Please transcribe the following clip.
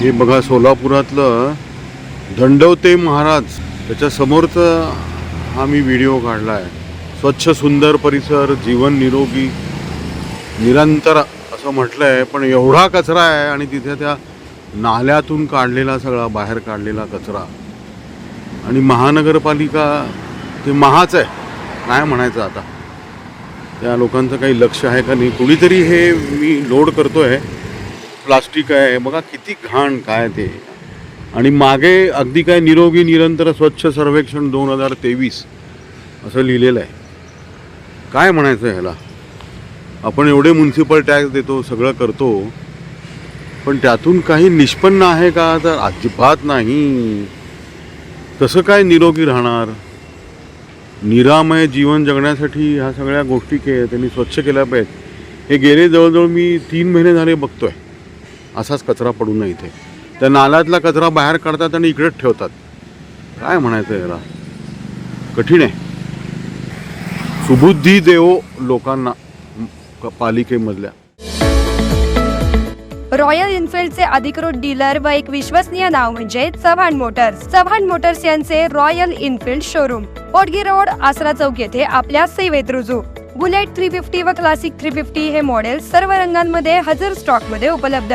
हे बघा सोलापुरातलं दंडवते महाराज त्याच्यासमोरचा हा मी व्हिडिओ काढला आहे स्वच्छ सुंदर परिसर जीवन निरोगी निरंतर असं म्हटलं आहे पण एवढा कचरा आहे आणि तिथे त्या नाल्यातून काढलेला सगळा बाहेर काढलेला कचरा. आणि महानगरपालिका ते महाच आहे काय म्हणायचं आता? त्या लोकांचं काही लक्ष आहे का नाही? कुणीतरी हे मी लोड करतो आहे प्लास्टिक आहे बघा किती घाण काय ते. आणि मागे अगदी काय निरोगी निरंतर स्वच्छ सर्वेक्षण दोन हजार तेवीस असं लिहिलेलं आहे. काय म्हणायचं ह्याला? आपण एवढे म्युन्सिपल टॅक्स देतो सगळं करतो पण त्यातून काही निष्पन्न आहे का? तर अजिबात नाही. कसं काय निरोगी राहणार? निरामय जीवन जगण्यासाठी ह्या सगळ्या गोष्टी के त्यांनी स्वच्छ केल्या पाहिजेत. हे गेले जवळजवळ मी तीन महिने झाले बघतोय. असाच कचरा पडू नये इथे. त्या नाल्यातला कचरा बाहेर काढतात आणि इकडेच ठेवतात. काय म्हणायचं याला? कठीण आहे. सुबुद्धी देवो लोकांना पालिकेमधल्या. रॉयल इन्फिल्डचे अधिकृत डीलर व एक विश्वसनीय नाव म्हणजे चव्हाण मोटर्स. चव्हाण मोटर्स यांचे Royal Enfield showroom. Potgi road Asara चौक येथे आपल्या सेवेत रुजू. बुलेट थ्री फिफ्टी व क्लासिक थ्री फिफ्टी हे मॉडेल सर्व रंगांमध्ये हजर स्टॉकमध्ये उपलब्ध.